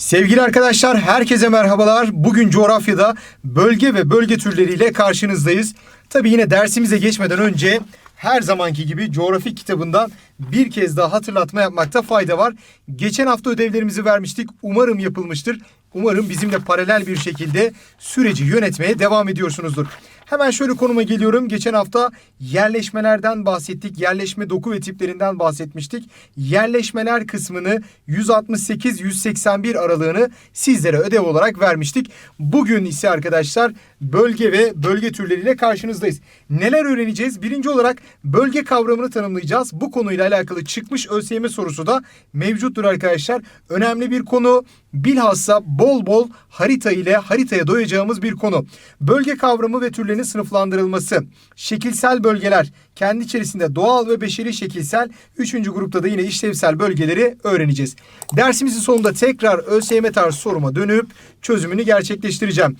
Sevgili arkadaşlar herkese merhabalar. Bugün coğrafyada bölge ve bölge türleriyle karşınızdayız. Tabi yine dersimize geçmeden önce her zamanki gibi coğrafi kitabından bir kez daha hatırlatma yapmakta fayda var. Geçen hafta ödevlerimizi vermiştik. Umarım yapılmıştır. Umarım bizimle paralel bir şekilde süreci yönetmeye devam ediyorsunuzdur. Hemen şöyle konuma geliyorum. Geçen hafta yerleşmelerden bahsettik. Yerleşme doku ve tiplerinden bahsetmiştik. Yerleşmeler kısmını 168-181 aralığını sizlere ödev olarak vermiştik. Bugün ise arkadaşlar bölge ve bölge türleriyle karşınızdayız. Neler öğreneceğiz? Birinci olarak bölge kavramını tanımlayacağız. Bu konuyla alakalı çıkmış ÖSYM sorusu da mevcuttur arkadaşlar. Önemli bir konu. Bilhassa bol bol harita ile haritaya doyacağımız bir konu. Bölge kavramı ve türlerinin sınıflandırılması. Şekilsel bölgeler kendi içerisinde doğal ve beşeri şekilsel. Üçüncü grupta da yine işlevsel bölgeleri öğreneceğiz. Dersimizin sonunda tekrar ÖSYM tarzı soruma dönüp çözümünü gerçekleştireceğim.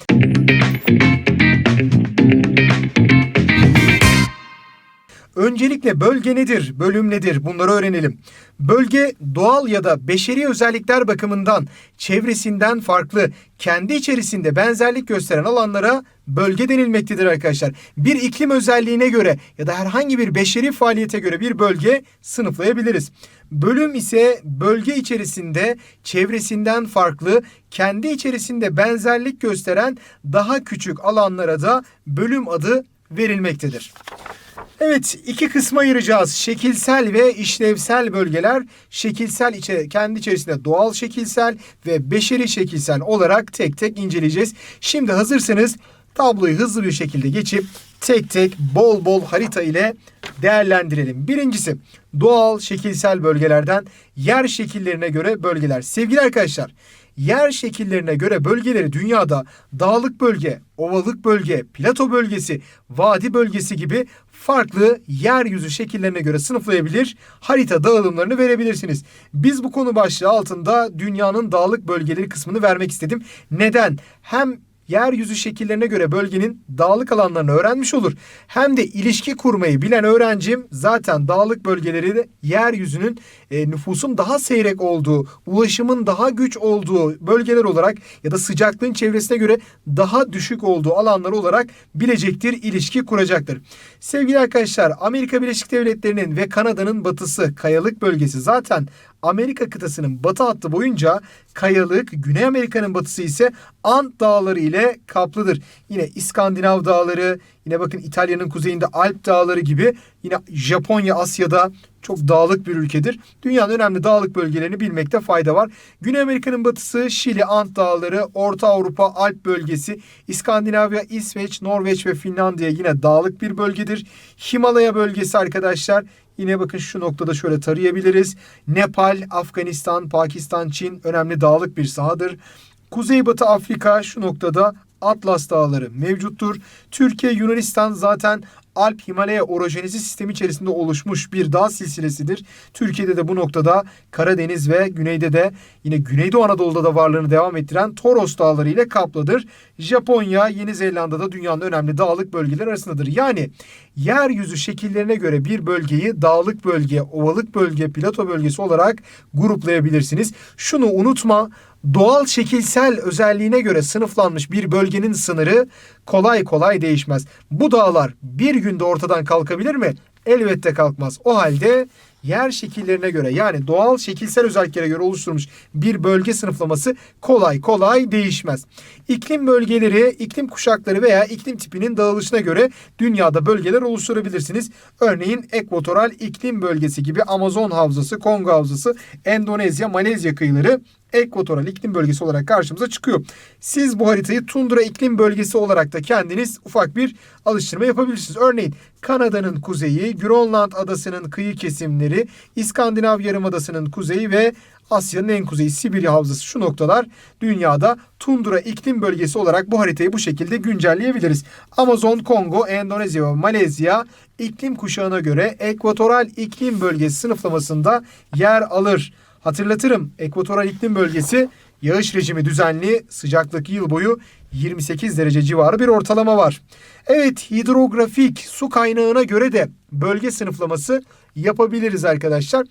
Öncelikle bölge nedir, bölüm nedir bunları öğrenelim. Bölge doğal ya da beşeri özellikler bakımından çevresinden farklı, kendi içerisinde benzerlik gösteren alanlara bölge denilmektedir arkadaşlar. Bir iklim özelliğine göre ya da herhangi bir beşeri faaliyete göre bir bölge sınıflayabiliriz. Bölüm ise bölge içerisinde çevresinden farklı, kendi içerisinde benzerlik gösteren daha küçük alanlara da bölüm adı verilmektedir. Evet iki kısma ayıracağız. Şekilsel ve işlevsel bölgeler. Şekilsel içe, kendi içerisinde doğal şekilsel ve beşeri şekilsel olarak tek tek inceleyeceğiz. Şimdi hazırsanız tabloyu hızlı bir şekilde geçip tek tek bol bol harita ile değerlendirelim. Birincisi doğal şekilsel bölgelerden yer şekillerine göre bölgeler. Sevgili arkadaşlar yer şekillerine göre bölgeleri dünyada dağlık bölge, ovalık bölge, plato bölgesi, vadi bölgesi gibi farklı yeryüzü şekillerine göre sınıflayabilir, harita dağılımlarını verebilirsiniz. Biz bu konu başlığı altında dünyanın dağlık bölgeleri kısmını vermek istedim. Neden? Hem yeryüzü şekillerine göre bölgenin dağlık alanlarını öğrenmiş olur. Hem de ilişki kurmayı bilen öğrencim zaten dağlık bölgeleri de yeryüzünün e, nüfusun daha seyrek olduğu, ulaşımın daha güç olduğu bölgeler olarak ya da sıcaklığın çevresine göre daha düşük olduğu alanlar olarak bilecektir, ilişki kuracaktır. Sevgili arkadaşlar, Amerika Birleşik Devletleri'nin ve Kanada'nın batısı kayalık bölgesi zaten Amerika kıtasının batı hattı boyunca kayalık, Güney Amerika'nın batısı ise Ant dağları ile kaplıdır. Yine İskandinav dağları, yine bakın İtalya'nın kuzeyinde Alp dağları gibi yine Japonya Asya'da çok dağlık bir ülkedir. Dünyanın önemli dağlık bölgelerini bilmekte fayda var. Güney Amerika'nın batısı Şili, Ant Dağları, Orta Avrupa, Alp bölgesi, İskandinavya, İsveç, Norveç ve Finlandiya yine dağlık bir bölgedir. Himalaya bölgesi arkadaşlar Yine bakın şu noktada şöyle tarayabiliriz. Nepal, Afganistan, Pakistan, Çin önemli dağlık bir sahadır. Kuzeybatı Afrika şu noktada Atlas Dağları mevcuttur. Türkiye, Yunanistan zaten Alp Himalaya orojenizi sistemi içerisinde oluşmuş bir dağ silsilesidir. Türkiye'de de bu noktada Karadeniz ve güneyde de yine Güneydoğu Anadolu'da da varlığını devam ettiren Toros Dağları ile kaplıdır. Japonya, Yeni Zelanda'da dünyanın önemli dağlık bölgeler arasındadır. Yani yeryüzü şekillerine göre bir bölgeyi dağlık bölge, ovalık bölge, plato bölgesi olarak gruplayabilirsiniz. Şunu unutma doğal şekilsel özelliğine göre sınıflanmış bir bölgenin sınırı kolay kolay değişmez. Bu dağlar bir günde ortadan kalkabilir mi? Elbette kalkmaz. O halde yer şekillerine göre yani doğal şekilsel özelliklere göre oluşturulmuş bir bölge sınıflaması kolay kolay değişmez. İklim bölgeleri, iklim kuşakları veya iklim tipinin dağılışına göre dünyada bölgeler oluşturabilirsiniz. Örneğin ekvatoral iklim bölgesi gibi Amazon havzası, Kongo havzası, Endonezya, Malezya kıyıları ekvatoral iklim bölgesi olarak karşımıza çıkıyor. Siz bu haritayı tundra iklim bölgesi olarak da kendiniz ufak bir alıştırma yapabilirsiniz. Örneğin Kanada'nın kuzeyi, Grönland adasının kıyı kesimleri, İskandinav yarımadasının kuzeyi ve Asya'nın en kuzeyi Sibirya havzası şu noktalar dünyada tundra iklim bölgesi olarak bu haritayı bu şekilde güncelleyebiliriz. Amazon, Kongo, Endonezya ve Malezya iklim kuşağına göre ekvatoral iklim bölgesi sınıflamasında yer alır. Hatırlatırım ekvatoral iklim bölgesi yağış rejimi düzenli sıcaklık yıl boyu 28 derece civarı bir ortalama var. Evet hidrografik su kaynağına göre de bölge sınıflaması yapabiliriz arkadaşlar.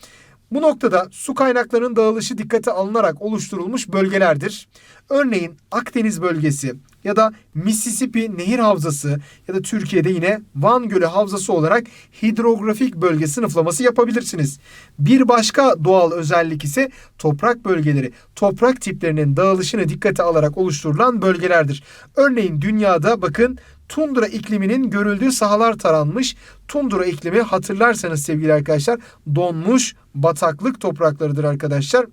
Bu noktada su kaynaklarının dağılışı dikkate alınarak oluşturulmuş bölgelerdir. Örneğin Akdeniz bölgesi ya da Mississippi Nehir Havzası ya da Türkiye'de yine Van Gölü Havzası olarak hidrografik bölge sınıflaması yapabilirsiniz. Bir başka doğal özellik ise toprak bölgeleri. Toprak tiplerinin dağılışını dikkate alarak oluşturulan bölgelerdir. Örneğin dünyada bakın tundra ikliminin görüldüğü sahalar taranmış. Tundra iklimi hatırlarsanız sevgili arkadaşlar donmuş bataklık topraklarıdır arkadaşlar.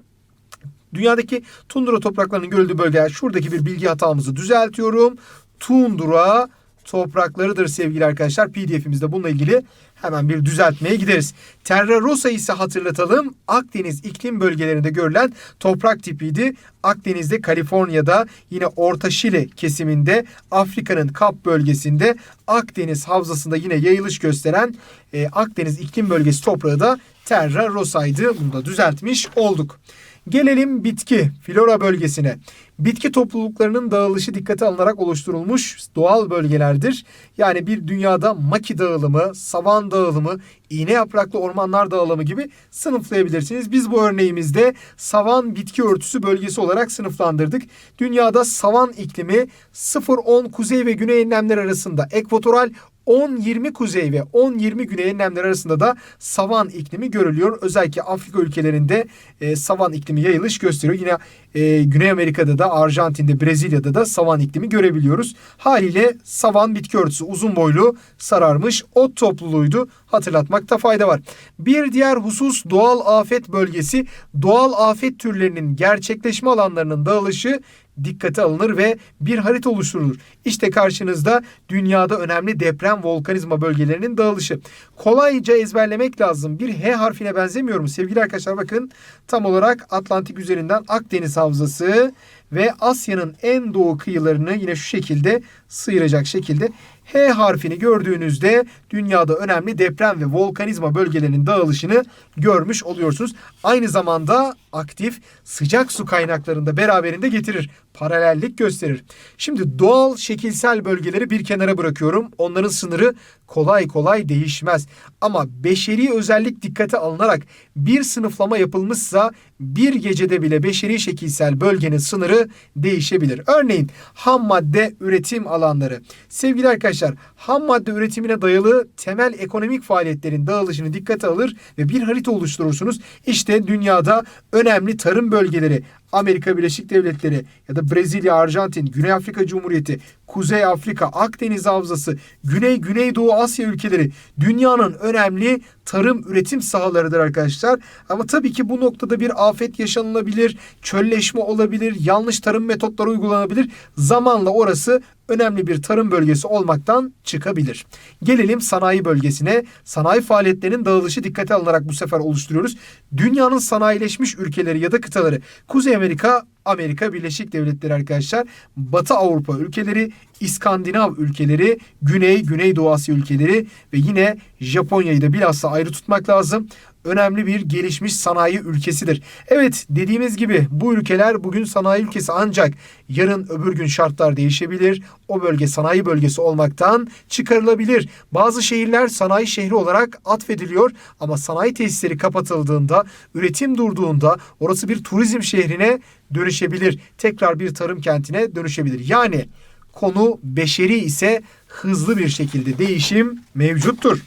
Dünyadaki tundra topraklarının görüldüğü bölgeler şuradaki bir bilgi hatamızı düzeltiyorum. Tundra topraklarıdır sevgili arkadaşlar. PDF'imizde bununla ilgili hemen bir düzeltmeye gideriz. Terra Rosa ise hatırlatalım Akdeniz iklim bölgelerinde görülen toprak tipiydi. Akdeniz'de Kaliforniya'da yine Orta Şili kesiminde Afrika'nın Kap bölgesinde Akdeniz havzasında yine yayılış gösteren e, Akdeniz iklim bölgesi toprağı da Terra Rosa'ydı. Bunu da düzeltmiş olduk. Gelelim bitki, flora bölgesine. Bitki topluluklarının dağılışı dikkate alınarak oluşturulmuş doğal bölgelerdir. Yani bir dünyada maki dağılımı, savan dağılımı, iğne yapraklı ormanlar dağılımı gibi sınıflayabilirsiniz. Biz bu örneğimizde savan bitki örtüsü bölgesi olarak sınıflandırdık. Dünyada savan iklimi 0-10 kuzey ve güney enlemler arasında ekvatoral 10-20 kuzey ve 10-20 güney enlemler arasında da savan iklimi görülüyor. Özellikle Afrika ülkelerinde e, savan iklimi yayılış gösteriyor. Yine e, Güney Amerika'da da Arjantin'de, Brezilya'da da savan iklimi görebiliyoruz. Haliyle savan bitki örtüsü uzun boylu sararmış ot topluluğuydu. Hatırlatmakta fayda var. Bir diğer husus doğal afet bölgesi. Doğal afet türlerinin gerçekleşme alanlarının dağılışı dikkate alınır ve bir harita oluşturulur. İşte karşınızda dünyada önemli deprem volkanizma bölgelerinin dağılışı. Kolayca ezberlemek lazım. Bir H harfine benzemiyor mu? Sevgili arkadaşlar bakın tam olarak Atlantik üzerinden Akdeniz Havzası ve Asya'nın en doğu kıyılarını yine şu şekilde sıyıracak şekilde H harfini gördüğünüzde dünyada önemli deprem ve volkanizma bölgelerinin dağılışını görmüş oluyorsunuz. Aynı zamanda aktif sıcak su kaynaklarında beraberinde getirir. Paralellik gösterir. Şimdi doğal şekilsel bölgeleri bir kenara bırakıyorum. Onların sınırı kolay kolay değişmez. Ama beşeri özellik dikkate alınarak bir sınıflama yapılmışsa bir gecede bile beşeri şekilsel bölgenin sınırı değişebilir. Örneğin ham madde üretim alanları. Sevgili arkadaşlar ham madde üretimine dayalı temel ekonomik faaliyetlerin dağılışını dikkate alır ve bir harita oluşturursunuz. İşte dünyada önemli tarım bölgeleri Amerika Birleşik Devletleri ya da Brezilya, Arjantin, Güney Afrika Cumhuriyeti, Kuzey Afrika, Akdeniz Havzası, Güney Güneydoğu Asya ülkeleri dünyanın önemli tarım üretim sahalarıdır arkadaşlar. Ama tabii ki bu noktada bir afet yaşanılabilir, çölleşme olabilir, yanlış tarım metotları uygulanabilir. Zamanla orası önemli bir tarım bölgesi olmaktan çıkabilir. Gelelim sanayi bölgesine. Sanayi faaliyetlerinin dağılışı dikkate alınarak bu sefer oluşturuyoruz. Dünyanın sanayileşmiş ülkeleri ya da kıtaları Kuzey Amerika, Amerika Birleşik Devletleri arkadaşlar, Batı Avrupa ülkeleri, İskandinav ülkeleri, Güney, Güneydoğu Asya ülkeleri ve yine Japonya'yı da bilhassa ayrı tutmak lazım önemli bir gelişmiş sanayi ülkesidir. Evet dediğimiz gibi bu ülkeler bugün sanayi ülkesi ancak yarın öbür gün şartlar değişebilir. O bölge sanayi bölgesi olmaktan çıkarılabilir. Bazı şehirler sanayi şehri olarak atfediliyor ama sanayi tesisleri kapatıldığında, üretim durduğunda orası bir turizm şehrine dönüşebilir. Tekrar bir tarım kentine dönüşebilir. Yani konu beşeri ise hızlı bir şekilde değişim mevcuttur.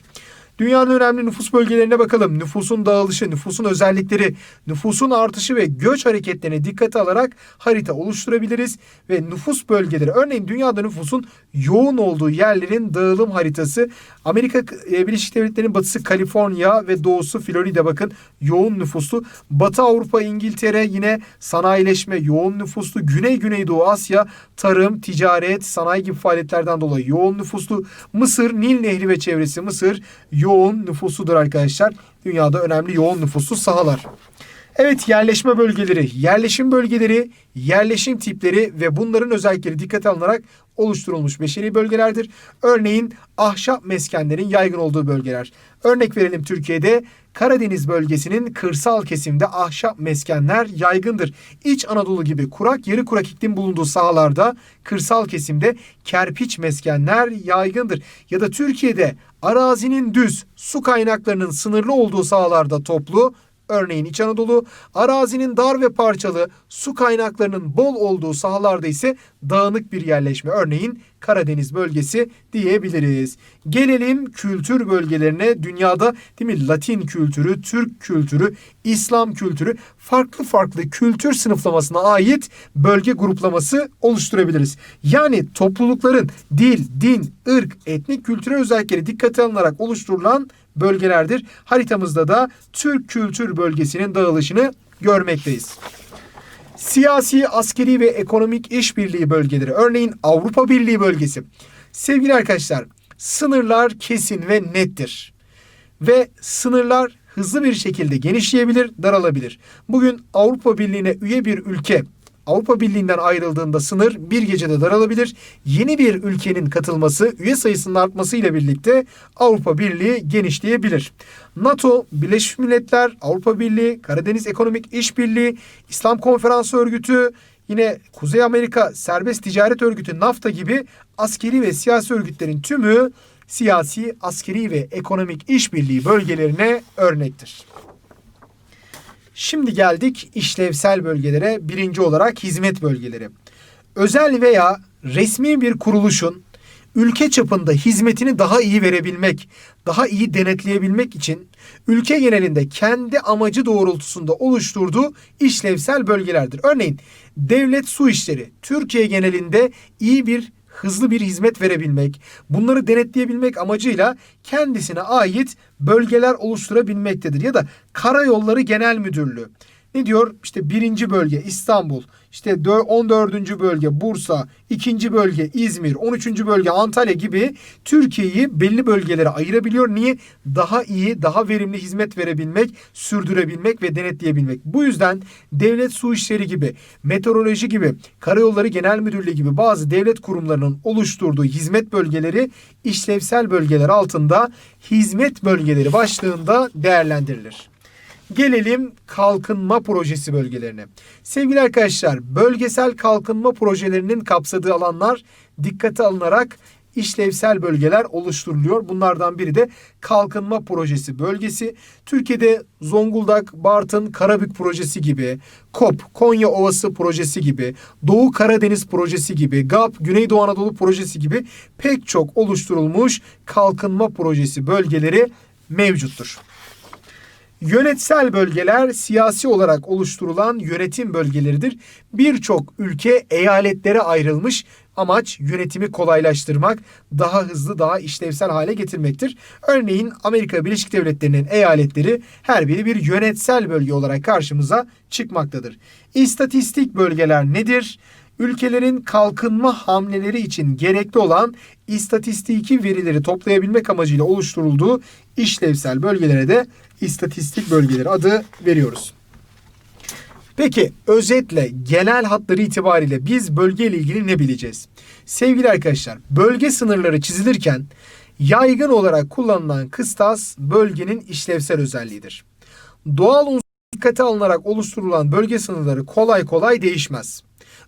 Dünyanın önemli nüfus bölgelerine bakalım. Nüfusun dağılışı, nüfusun özellikleri, nüfusun artışı ve göç hareketlerine dikkate alarak harita oluşturabiliriz. Ve nüfus bölgeleri, örneğin dünyada nüfusun yoğun olduğu yerlerin dağılım haritası. Amerika e, Birleşik Devletleri'nin batısı Kaliforniya ve doğusu Florida bakın yoğun nüfuslu. Batı Avrupa, İngiltere yine sanayileşme yoğun nüfuslu. Güney Güneydoğu Asya tarım, ticaret, sanayi gibi faaliyetlerden dolayı yoğun nüfuslu. Mısır, Nil Nehri ve çevresi Mısır yoğun nüfusludur arkadaşlar. Dünyada önemli yoğun nüfuslu sahalar. Evet yerleşme bölgeleri, yerleşim bölgeleri, yerleşim tipleri ve bunların özellikleri dikkate alınarak oluşturulmuş beşeri bölgelerdir. Örneğin ahşap meskenlerin yaygın olduğu bölgeler. Örnek verelim Türkiye'de Karadeniz bölgesinin kırsal kesimde ahşap meskenler yaygındır. İç Anadolu gibi kurak, yarı kurak iklim bulunduğu sahalarda kırsal kesimde kerpiç meskenler yaygındır. Ya da Türkiye'de arazinin düz, su kaynaklarının sınırlı olduğu sahalarda toplu, örneğin İç Anadolu, arazinin dar ve parçalı, su kaynaklarının bol olduğu sahalarda ise dağınık bir yerleşme örneğin Karadeniz bölgesi diyebiliriz. Gelelim kültür bölgelerine. Dünyada değil mi Latin kültürü, Türk kültürü, İslam kültürü farklı farklı kültür sınıflamasına ait bölge gruplaması oluşturabiliriz. Yani toplulukların dil, din, ırk, etnik kültürel özellikleri dikkate alınarak oluşturulan bölgelerdir. Haritamızda da Türk kültür bölgesinin dağılışını görmekteyiz. Siyasi, askeri ve ekonomik işbirliği bölgeleri. Örneğin Avrupa Birliği bölgesi. Sevgili arkadaşlar, sınırlar kesin ve nettir. Ve sınırlar hızlı bir şekilde genişleyebilir, daralabilir. Bugün Avrupa Birliği'ne üye bir ülke Avrupa Birliği'nden ayrıldığında sınır bir gecede daralabilir. Yeni bir ülkenin katılması, üye sayısının artmasıyla birlikte Avrupa Birliği genişleyebilir. NATO, Birleşmiş Milletler, Avrupa Birliği, Karadeniz Ekonomik İşbirliği, İslam Konferansı Örgütü, yine Kuzey Amerika Serbest Ticaret Örgütü NAFTA gibi askeri ve siyasi örgütlerin tümü siyasi, askeri ve ekonomik işbirliği bölgelerine örnektir. Şimdi geldik işlevsel bölgelere. Birinci olarak hizmet bölgeleri. Özel veya resmi bir kuruluşun ülke çapında hizmetini daha iyi verebilmek, daha iyi denetleyebilmek için ülke genelinde kendi amacı doğrultusunda oluşturduğu işlevsel bölgelerdir. Örneğin devlet su işleri Türkiye genelinde iyi bir hızlı bir hizmet verebilmek, bunları denetleyebilmek amacıyla kendisine ait bölgeler oluşturabilmektedir. Ya da Karayolları Genel Müdürlüğü. Ne diyor? İşte birinci bölge İstanbul, işte 14. bölge Bursa, ikinci bölge İzmir, 13. bölge Antalya gibi Türkiye'yi belli bölgelere ayırabiliyor. Niye? Daha iyi, daha verimli hizmet verebilmek, sürdürebilmek ve denetleyebilmek. Bu yüzden devlet su işleri gibi, meteoroloji gibi, karayolları genel müdürlüğü gibi bazı devlet kurumlarının oluşturduğu hizmet bölgeleri işlevsel bölgeler altında hizmet bölgeleri başlığında değerlendirilir. Gelelim kalkınma projesi bölgelerine. Sevgili arkadaşlar, bölgesel kalkınma projelerinin kapsadığı alanlar dikkate alınarak işlevsel bölgeler oluşturuluyor. Bunlardan biri de kalkınma projesi bölgesi. Türkiye'de Zonguldak, Bartın, Karabük projesi gibi, KOP, Konya Ovası projesi gibi, Doğu Karadeniz projesi gibi, GAP, Güneydoğu Anadolu projesi gibi pek çok oluşturulmuş kalkınma projesi bölgeleri mevcuttur. Yönetsel bölgeler siyasi olarak oluşturulan yönetim bölgeleridir. Birçok ülke eyaletlere ayrılmış amaç yönetimi kolaylaştırmak, daha hızlı, daha işlevsel hale getirmektir. Örneğin Amerika Birleşik Devletleri'nin eyaletleri her biri bir yönetsel bölge olarak karşımıza çıkmaktadır. İstatistik bölgeler nedir? ülkelerin kalkınma hamleleri için gerekli olan istatistiki verileri toplayabilmek amacıyla oluşturulduğu işlevsel bölgelere de istatistik bölgeleri adı veriyoruz. Peki özetle genel hatları itibariyle biz bölge ile ilgili ne bileceğiz? Sevgili arkadaşlar bölge sınırları çizilirken yaygın olarak kullanılan kıstas bölgenin işlevsel özelliğidir. Doğal unsur dikkate alınarak oluşturulan bölge sınırları kolay kolay değişmez.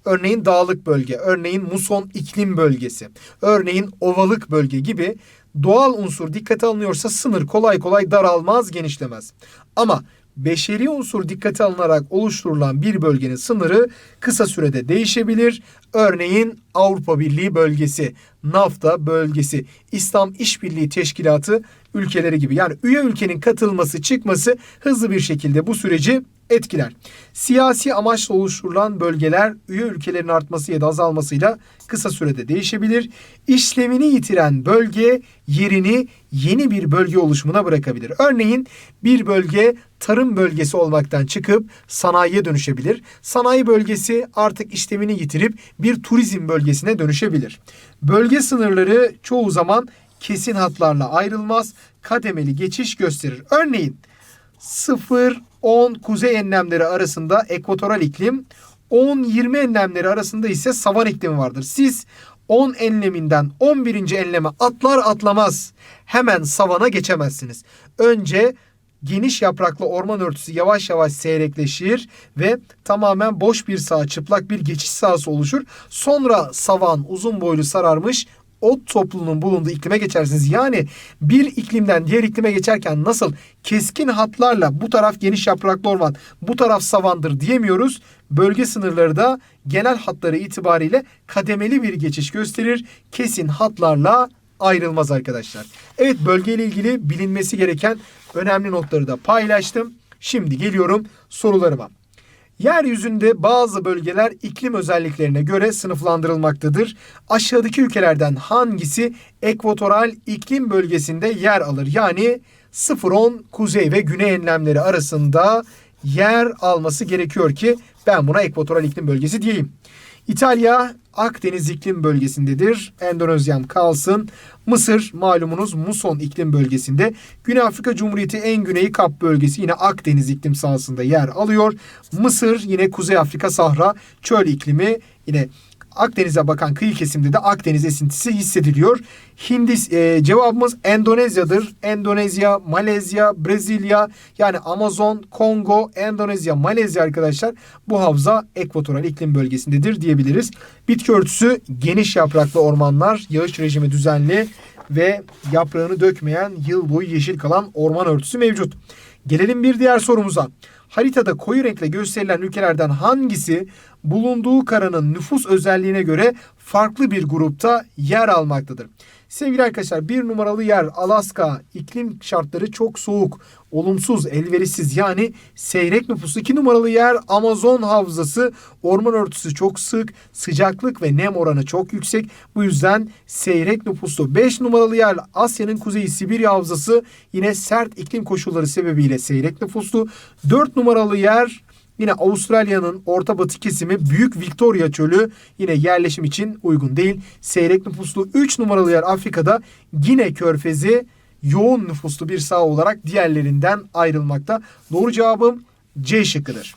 Örneğin dağlık bölge, örneğin muson iklim bölgesi, örneğin ovalık bölge gibi doğal unsur dikkate alınıyorsa sınır kolay kolay daralmaz, genişlemez. Ama beşeri unsur dikkate alınarak oluşturulan bir bölgenin sınırı kısa sürede değişebilir. Örneğin Avrupa Birliği bölgesi, NAFTA bölgesi, İslam İşbirliği Teşkilatı ülkeleri gibi. Yani üye ülkenin katılması, çıkması hızlı bir şekilde bu süreci etkiler. Siyasi amaçla oluşturulan bölgeler üye ülkelerin artması ya da azalmasıyla kısa sürede değişebilir. İşlevini yitiren bölge yerini yeni bir bölge oluşumuna bırakabilir. Örneğin bir bölge tarım bölgesi olmaktan çıkıp sanayiye dönüşebilir. Sanayi bölgesi artık işlevini yitirip bir turizm bölgesine dönüşebilir. Bölge sınırları çoğu zaman kesin hatlarla ayrılmaz, kademeli geçiş gösterir. Örneğin 0-10 kuzey enlemleri arasında ekvatoral iklim, 10-20 enlemleri arasında ise savan iklimi vardır. Siz 10 enleminden 11. enleme atlar atlamaz hemen savana geçemezsiniz. Önce geniş yapraklı orman örtüsü yavaş yavaş seyrekleşir ve tamamen boş bir saha, çıplak bir geçiş sahası oluşur. Sonra savan uzun boylu sararmış ot topluluğunun bulunduğu iklime geçersiniz. Yani bir iklimden diğer iklime geçerken nasıl keskin hatlarla bu taraf geniş yapraklı orman, bu taraf savandır diyemiyoruz. Bölge sınırları da genel hatları itibariyle kademeli bir geçiş gösterir. Kesin hatlarla ayrılmaz arkadaşlar. Evet bölgeyle ilgili bilinmesi gereken önemli notları da paylaştım. Şimdi geliyorum sorularıma. Yeryüzünde bazı bölgeler iklim özelliklerine göre sınıflandırılmaktadır. Aşağıdaki ülkelerden hangisi ekvatoral iklim bölgesinde yer alır? Yani 0-10 kuzey ve güney enlemleri arasında yer alması gerekiyor ki ben buna ekvatoral iklim bölgesi diyeyim. İtalya Akdeniz iklim bölgesindedir. Endonezyam kalsın. Mısır malumunuz muson iklim bölgesinde. Güney Afrika Cumhuriyeti en güneyi Kap bölgesi yine Akdeniz iklim sahasında yer alıyor. Mısır yine Kuzey Afrika Sahra çöl iklimi yine Akdeniz'e bakan kıyı kesimde de Akdeniz esintisi hissediliyor. Hindis e, cevabımız Endonezya'dır. Endonezya, Malezya, Brezilya yani Amazon, Kongo, Endonezya, Malezya arkadaşlar bu havza ekvatoral iklim bölgesindedir diyebiliriz. Bitki örtüsü geniş yapraklı ormanlar, yağış rejimi düzenli ve yaprağını dökmeyen yıl boyu yeşil kalan orman örtüsü mevcut. Gelelim bir diğer sorumuza. Haritada koyu renkle gösterilen ülkelerden hangisi bulunduğu karanın nüfus özelliğine göre farklı bir grupta yer almaktadır? Sevgili arkadaşlar bir numaralı yer Alaska iklim şartları çok soğuk, olumsuz, elverişsiz yani seyrek nüfusu. iki numaralı yer Amazon havzası orman örtüsü çok sık, sıcaklık ve nem oranı çok yüksek. Bu yüzden seyrek nüfuslu. Beş numaralı yer Asya'nın kuzeyi Sibirya havzası yine sert iklim koşulları sebebiyle seyrek nüfuslu. Dört numaralı yer Yine Avustralya'nın orta batı kesimi Büyük Victoria Çölü yine yerleşim için uygun değil. Seyrek nüfuslu 3 numaralı yer Afrika'da Gine Körfezi yoğun nüfuslu bir saha olarak diğerlerinden ayrılmakta. Doğru cevabım C şıkkıdır.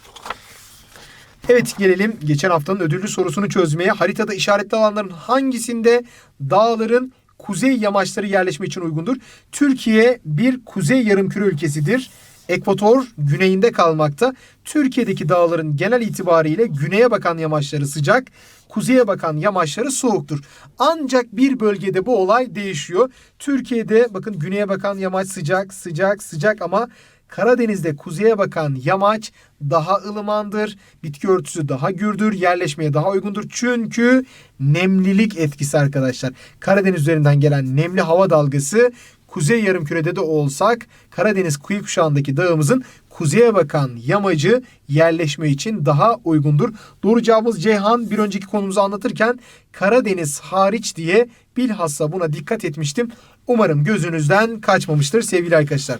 Evet gelelim geçen haftanın ödüllü sorusunu çözmeye. Haritada işaretli alanların hangisinde dağların kuzey yamaçları yerleşme için uygundur? Türkiye bir kuzey yarımküre ülkesidir. Ekvator güneyinde kalmakta. Türkiye'deki dağların genel itibariyle güneye bakan yamaçları sıcak, kuzeye bakan yamaçları soğuktur. Ancak bir bölgede bu olay değişiyor. Türkiye'de bakın güneye bakan yamaç sıcak, sıcak, sıcak ama Karadeniz'de kuzeye bakan yamaç daha ılımandır. Bitki örtüsü daha gürdür. Yerleşmeye daha uygundur. Çünkü nemlilik etkisi arkadaşlar. Karadeniz üzerinden gelen nemli hava dalgası kuzey yarımkürede de olsak Karadeniz kıyı kuşağındaki dağımızın kuzeye bakan yamacı yerleşme için daha uygundur. Doğru cevabımız Ceyhan. Bir önceki konumuzu anlatırken Karadeniz hariç diye bilhassa buna dikkat etmiştim. Umarım gözünüzden kaçmamıştır sevgili arkadaşlar.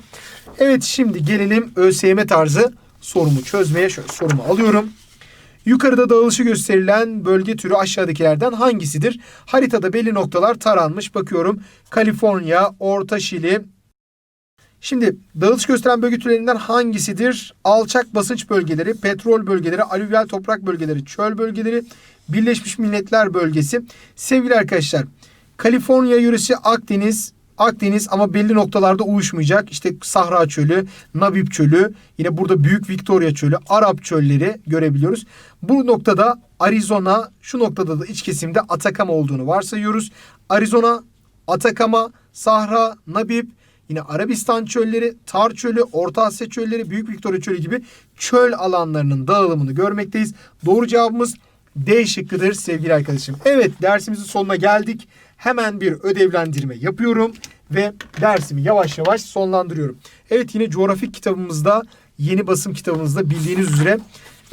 Evet şimdi gelelim ÖSYM tarzı sorumu çözmeye. Şöyle sorumu alıyorum. Yukarıda dağılışı gösterilen bölge türü aşağıdakilerden hangisidir? Haritada belli noktalar taranmış. Bakıyorum Kaliforniya, Orta Şili. Şimdi dağılış gösteren bölge türlerinden hangisidir? Alçak basınç bölgeleri, petrol bölgeleri, alüvyal toprak bölgeleri, çöl bölgeleri, Birleşmiş Milletler bölgesi. Sevgili arkadaşlar, Kaliforniya yöresi Akdeniz, Akdeniz ama belli noktalarda uyuşmayacak. İşte Sahra Çölü, Nabib Çölü, yine burada Büyük Victoria Çölü, Arap çölleri görebiliyoruz. Bu noktada Arizona, şu noktada da iç kesimde Atakama olduğunu varsayıyoruz. Arizona, Atakama, Sahra, Nabib, yine Arabistan çölleri, Tar çölü, Orta Asya çölleri, Büyük Victoria çölü gibi çöl alanlarının dağılımını görmekteyiz. Doğru cevabımız D şıkkıdır sevgili arkadaşım. Evet dersimizin sonuna geldik. Hemen bir ödevlendirme yapıyorum ve dersimi yavaş yavaş sonlandırıyorum. Evet yine coğrafik kitabımızda yeni basım kitabımızda bildiğiniz üzere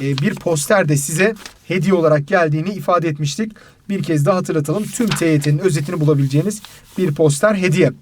e, bir poster de size hediye olarak geldiğini ifade etmiştik. Bir kez daha hatırlatalım. Tüm TYT'nin özetini bulabileceğiniz bir poster hediye.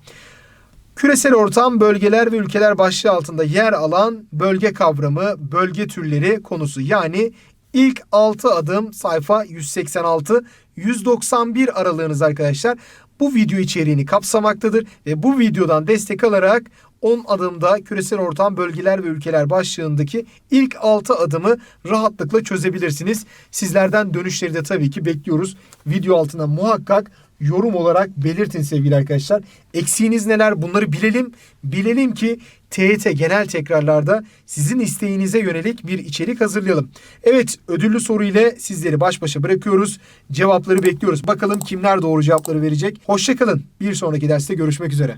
Küresel ortam, bölgeler ve ülkeler başlığı altında yer alan bölge kavramı, bölge türleri konusu. Yani ilk 6 adım sayfa 186 191 aralığınız arkadaşlar bu video içeriğini kapsamaktadır ve bu videodan destek alarak 10 adımda küresel ortam bölgeler ve ülkeler başlığındaki ilk 6 adımı rahatlıkla çözebilirsiniz. Sizlerden dönüşleri de tabii ki bekliyoruz. Video altına muhakkak yorum olarak belirtin sevgili arkadaşlar. Eksiğiniz neler bunları bilelim. Bilelim ki TYT genel tekrarlarda sizin isteğinize yönelik bir içerik hazırlayalım. Evet ödüllü soru ile sizleri baş başa bırakıyoruz. Cevapları bekliyoruz. Bakalım kimler doğru cevapları verecek. Hoşçakalın. Bir sonraki derste görüşmek üzere.